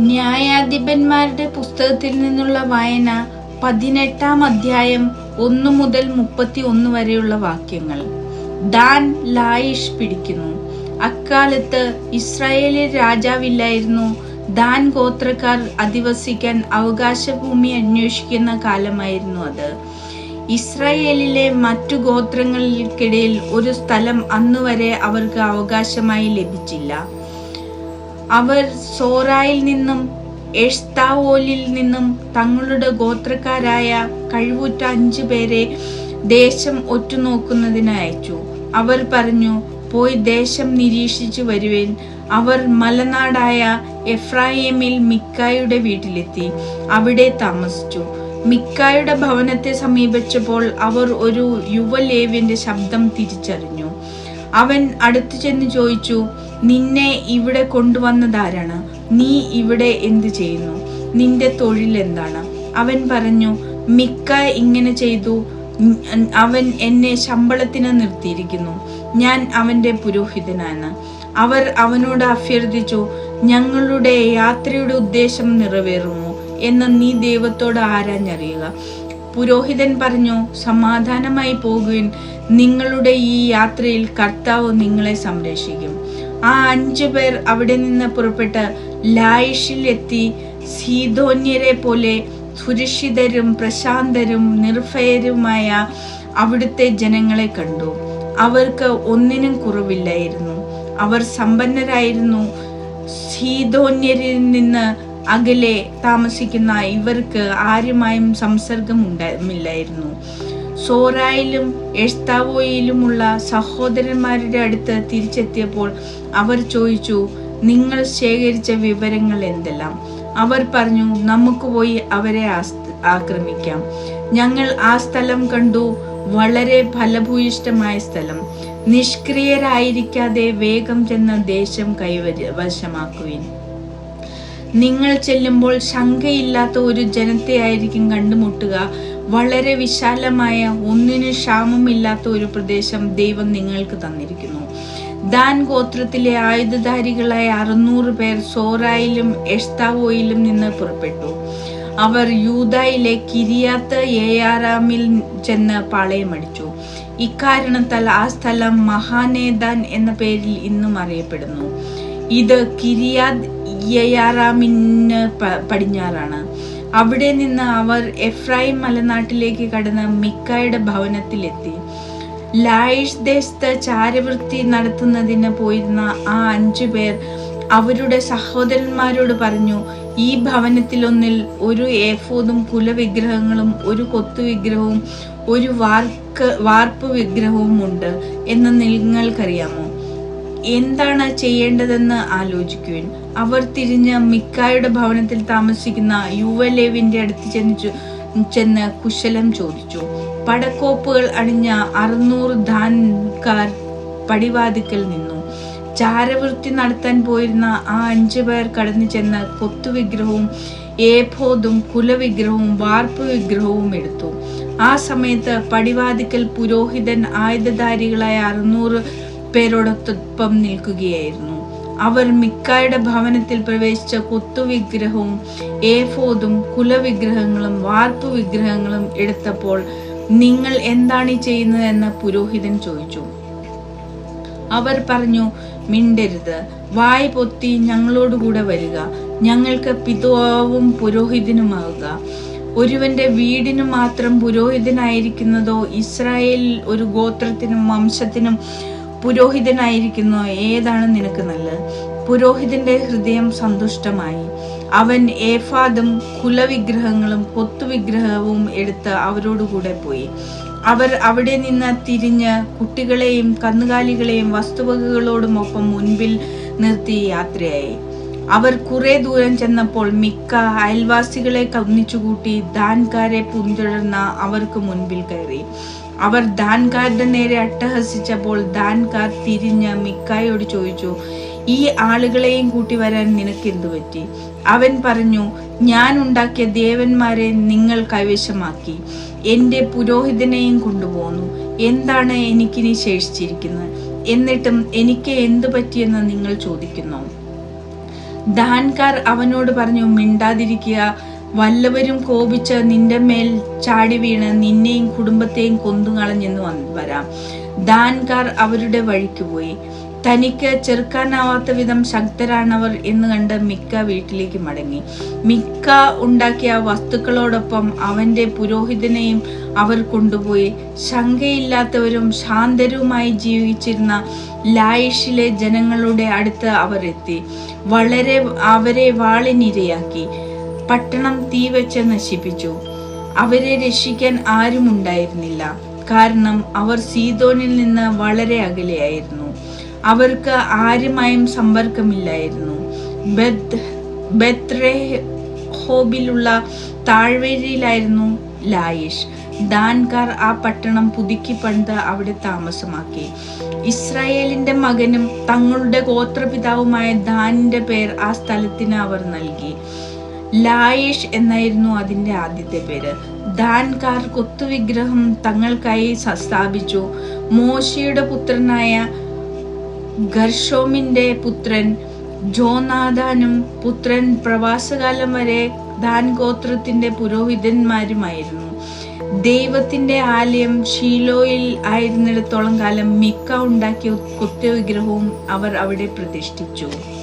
ന്യായാധിപന്മാരുടെ പുസ്തകത്തിൽ നിന്നുള്ള വായന പതിനെട്ടാം അധ്യായം ഒന്നു മുതൽ മുപ്പത്തി ഒന്ന് വരെയുള്ള വാക്യങ്ങൾ. ദാൻ ലായിഷ് പിടിക്കുന്നു. അക്കാലത്ത് ഇസ്രായേലിൽ രാജാവില്ലായിരുന്നു. ദാൻ ഗോത്രക്കാർ അധിവസിക്കാൻ അവകാശഭൂമി അന്വേഷിക്കുന്ന കാലമായിരുന്നു അത്. ഇസ്രായേലിലെ മറ്റു ഗോത്രങ്ങൾക്കിടയിൽ ഒരു സ്ഥലം അന്നുവരെ അവർക്ക് അവകാശമായി ലഭിച്ചില്ല. അവർ സോറായിൽ നിന്നും എഷ്താവോലിൽ നിന്നും തങ്ങളുടെ ഗോത്രക്കാരായ കഴിവുറ്റ അഞ്ചു പേരെ ദേശം ഒറ്റുനോക്കുന്നതിന് അയച്ചു. അവർ പറഞ്ഞു പോയി ദേശം നിരീക്ഷിച്ചു വരുവേൻ. അവർ മലനാടായ എഫ്രായിമിൽ മിക്കായുടെ വീട്ടിലെത്തി. അവിടെ താമസിച്ചു. മിക്കായുടെ ഭവനത്തെ സമീപിച്ചപ്പോൾ അവർ ഒരു യുവലേവ്യന്റെ ശബ്ദം തിരിച്ചറിഞ്ഞു. അവൻ അടുത്തു ചെന്ന് ചോദിച്ചു നിന്നെ ഇവിടെ കൊണ്ടുവന്നതാരാണ്? നീ ഇവിടെ എന്തു ചെയ്യുന്നു? നിന്റെ തൊഴിൽ എന്താണ്? അവൻ പറഞ്ഞു മിക്ക ഇങ്ങനെ ചെയ്തു. അവൻ എന്നെ ശമ്പളത്തിന് നിർത്തിയിരിക്കുന്നു. ഞാൻ അവന്റെ പുരോഹിതനാണ്. അവർ അവനോട് അഭ്യർത്ഥിച്ചു ഞങ്ങളുടെ യാത്രയുടെ ഉദ്ദേശം നിറവേറുമോ എന്ന് നീ ദൈവത്തോട് ആരാഞ്ഞറിയുക. പുരോഹിതൻ പറഞ്ഞു സമാധാനമായി പോകുവിൻ. നിങ്ങളുടെ ഈ യാത്രയിൽ കർത്താവ് നിങ്ങളെ സംരക്ഷിക്കും. ആ അഞ്ചു പേർ അവിടെ നിന്ന് പുറപ്പെട്ട് ലായിഷിൽ എത്തി സീതോന്യരെ പോലെ സുരക്ഷിതരും പ്രശാന്തരും നിർഭയരുമായ അവിടുത്തെ ജനങ്ങളെ കണ്ടു. അവർക്ക് ഒന്നിനും കുറവില്ലായിരുന്നു. അവർ സമ്പന്നരായിരുന്നു. സീതോന്യരിൽ നിന്ന് അകലെ താമസിക്കുന്ന ഇവർക്ക് ആരുമായും സംസർഗം ഉണ്ടായില്ലായിരുന്നു സോറായിലും എഷ്താവോയിലുമുള്ള സഹോദരന്മാരുടെ അടുത്ത് തിരിച്ചെത്തിയപ്പോൾ അവർ ചോദിച്ചു നിങ്ങൾ ശേഖരിച്ച വിവരങ്ങൾ എന്തെല്ലാം? അവർ പറഞ്ഞു നമുക്ക് പോയി അവരെ ആക്രമിക്കാം. ഞങ്ങൾ ആ സ്ഥലം കണ്ടു. വളരെ ഫലഭൂയിഷ്ടമായ സ്ഥലം. നിഷ്ക്രിയരായിരിക്കാതെ വേഗം ചെന്ന ദേശം കൈവരി വശമാക്കുവിൻ. നിങ്ങൾ ചെല്ലുമ്പോൾ ശങ്കയില്ലാത്ത ഒരു ജനത്തെയായിരിക്കും കണ്ടുമുട്ടുക. വളരെ വിശാലമായ ഒന്നിനു ക്ഷാമമില്ലാത്ത ഒരു പ്രദേശം ദൈവം നിങ്ങൾക്ക് തന്നിരിക്കുന്നു. ദാൻ ഗോത്രത്തിലെ ആയുധധാരികളായ അറുന്നൂറ് പേർ സോറായിലും എഷ്താവോയിലും നിന്ന് പുറപ്പെട്ടു. അവർ യൂതായിലെ കിരിയാത്ത് ഏയാറാമിൽ ചെന്ന് പാളയമടിച്ചു. ഇക്കാരണത്താൽ ആ സ്ഥലം മഹാനേദാൻ എന്ന പേരിൽ ഇന്നും അറിയപ്പെടുന്നു. ഇത് കിരിയാദ് യയാറാമിന് പടിഞ്ഞാറാണ്. അവിടെ നിന്ന് അവർ എഫ്രൈം മലനാട്ടിലേക്ക് കടന്ന് മിക്കായുടെ ഭവനത്തിലെത്തി. ലായിഷ് ദേശത്ത് ചാരവൃത്തി നടത്തുന്നതിന് പോയിരുന്ന ആ അഞ്ചു പേർ അവരുടെ സഹോദരന്മാരോട് പറഞ്ഞു ഈ ഭവനത്തിലൊന്നിൽ ഒരു ഏഫോദും കുലവിഗ്രഹങ്ങളും ഒരു കൊത്തുവിഗ്രഹവും ഒരു വാർക്ക് വാർപ്പ് വിഗ്രഹവും ഉണ്ട് എന്ന് നിങ്ങൾക്കറിയാമോ? എന്താണ് ചെയ്യേണ്ടതെന്ന് ആലോചിക്കുവിൻ. അവർ തിരിഞ്ഞ് മിക്കായുടെ ഭവനത്തിൽ താമസിക്കുന്ന യുവലേവിന്റെ അടുത്ത് ചെന്ന് ചെന്ന് കുശലം ചോദിച്ചു. പടക്കോപ്പുകൾ അണിഞ്ഞ അറുന്നൂറ് ധാൻകാർ പടിവാതിക്കൽ നിന്നു. ചാരവൃത്തി നടത്താൻ പോയിരുന്ന ആ അഞ്ചു പേർ കടന്നു ചെന്ന് കൊത്തുവിഗ്രഹവും ഏഫോദും കുലവിഗ്രഹവും വാർപ്പ് വിഗ്രഹവും എടുത്തു. ആ സമയത്ത് പടിവാതിക്കൽ പുരോഹിതൻ ആയുധധാരികളായ അറുന്നൂറ് പേരോടൊപ്പം നിൽക്കുകയായിരുന്നു. അവർ മിക്കായുടെ ഭവനത്തിൽ പ്രവേശിച്ച കൊത്തുവിഗ്രഹവും ഏഫോദും കുലവിഗ്രഹങ്ങളും വാർപ്പ് വിഗ്രഹങ്ങളും എടുത്തപ്പോൾ നിങ്ങൾ എന്താണ് ഈ ചെയ്യുന്നതെന്ന് പുരോഹിതൻ ചോദിച്ചു. അവർ പറഞ്ഞു മിണ്ടരുത്. വായ് പൊത്തി ഞങ്ങളോടുകൂടെ വരിക. ഞങ്ങൾക്ക് പിതാവും പുരോഹിതനുമാകുക ഒരുവന്റെ വീടിനു മാത്രം പുരോഹിതനായിരിക്കുന്നതോ ഇസ്രായേലിൽ ഒരു ഗോത്രത്തിനും വംശത്തിനും പുരോഹിതനായിരിക്കുന്നോ ഏതാണ് നിനക്ക് നല്ലത്? പുരോഹിതന്റെ ഹൃദയം സന്തുഷ്ടമായി. അവൻ ഏഫാദും കുലവിഗ്രഹങ്ങളും പൊത്തുവിഗ്രഹവും എടുത്ത് അവരോടുകൂടെ പോയി. അവർ അവിടെ നിന്ന് തിരിഞ്ഞ് കുട്ടികളെയും കന്നുകാലികളെയും വസ്തുവകകളോടുമൊപ്പം മുൻപിൽ നിർത്തി യാത്രയായി. അവർ കുറെ ദൂരം ചെന്നപ്പോൾ മിക്ക അയൽവാസികളെ ഒന്നിച്ചുകൂട്ടി ദാൻകാരെ പിന്തുടർന്ന അവർക്ക് മുൻപിൽ കയറി. അവർ ദാൻകാരുടെ നേരെ അട്ടഹസിച്ചപ്പോൾ ദാൻകാർ തിരിഞ്ഞ് മിക്കായോട് ചോദിച്ചു ഈ ആളുകളെയും കൂട്ടി വരാൻ നിനക്ക് എന്തു പറ്റി? അവൻ പറഞ്ഞു ഞാൻ ഉണ്ടാക്കിയ ദേവന്മാരെ നിങ്ങൾ കൈവശമാക്കി. എന്റെ പുരോഹിതനെയും കൊണ്ടുപോന്നു. എന്താണ് എനിക്കിനി ശേഷിച്ചിരിക്കുന്നത്? എന്നിട്ടും എനിക്ക് എന്തു പറ്റിയെന്ന് നിങ്ങൾ ചോദിക്കുന്നു. ദാൻകാർ അവനോട് പറഞ്ഞു മിണ്ടാതിരിക്കുക. വല്ലവരും കോപിച്ച് നിന്റെ മേൽ ചാടി വീണ് നിന്നെയും കുടുംബത്തെയും കൊന്നുകളഞ്ഞെന്ന് വരാം. ദാൻകാർ അവരുടെ വഴിക്ക് പോയി. തനിക്ക് ചെറുക്കാനാവാത്ത വിധം ശക്തരാണവർ എന്ന് കണ്ട് മിക്ക വീട്ടിലേക്ക് മടങ്ങി. മിക്ക ഉണ്ടാക്കിയ വസ്തുക്കളോടൊപ്പം അവന്റെ പുരോഹിതനെയും അവർ കൊണ്ടുപോയി. ശങ്കയില്ലാത്തവരും ശാന്തരുമായി ജീവിച്ചിരുന്ന ലായിഷിലെ ജനങ്ങളുടെ അടുത്ത് അവർ എത്തി. വളരെ അവരെ വാളിനിരയാക്കി. പട്ടണം തീ വെച്ച് നശിപ്പിച്ചു. അവരെ രക്ഷിക്കാൻ ആരും ഉണ്ടായിരുന്നില്ല കാരണം അവർ സീതോനിൽ നിന്ന് വളരെ അകലെയായിരുന്നു. അവർക്ക് ആരുമായും സമ്പർക്കമില്ലായിരുന്നു. ബെത് ബെത്രഹോബിലുള്ള താഴ്വരയിലായിരുന്നു ലായിഷ്. ദാൻകാർ ആ പട്ടണം പുതുക്കി പണിത് അവിടെ താമസമാക്കി. ഇസ്രായേലിന്റെ മകനും തങ്ങളുടെ ഗോത്രപിതാവുമായ ദാനിന്റെ പേർ ആ സ്ഥലത്തിന് അവർ നൽകി. ലായിഷ് എന്നായിരുന്നു അതിന്റെ ആദ്യത്തെ പേര്. ദാൻകാർ കൊത്തുവിഗ്രഹം തങ്ങൾക്കായി സ്ഥാപിച്ചു മോശയുടെ പുത്രനായ ഗർഷോമിന്റെ പുത്രൻ ജോനാഥാനും പുത്രൻ പ്രവാസകാലം വരെ ദാൻ ഗോത്രത്തിന്റെ പുരോഹിതന്മാരുമായിരുന്നു. ദൈവത്തിന്റെ ആലയം ഷീലോയിൽ ആയിരുന്നിടത്തോളം കാലം മിക്ക ഉണ്ടാക്കിയ കൊത്തുവിഗ്രഹവും അവർ അവിടെ പ്രതിഷ്ഠിച്ചു.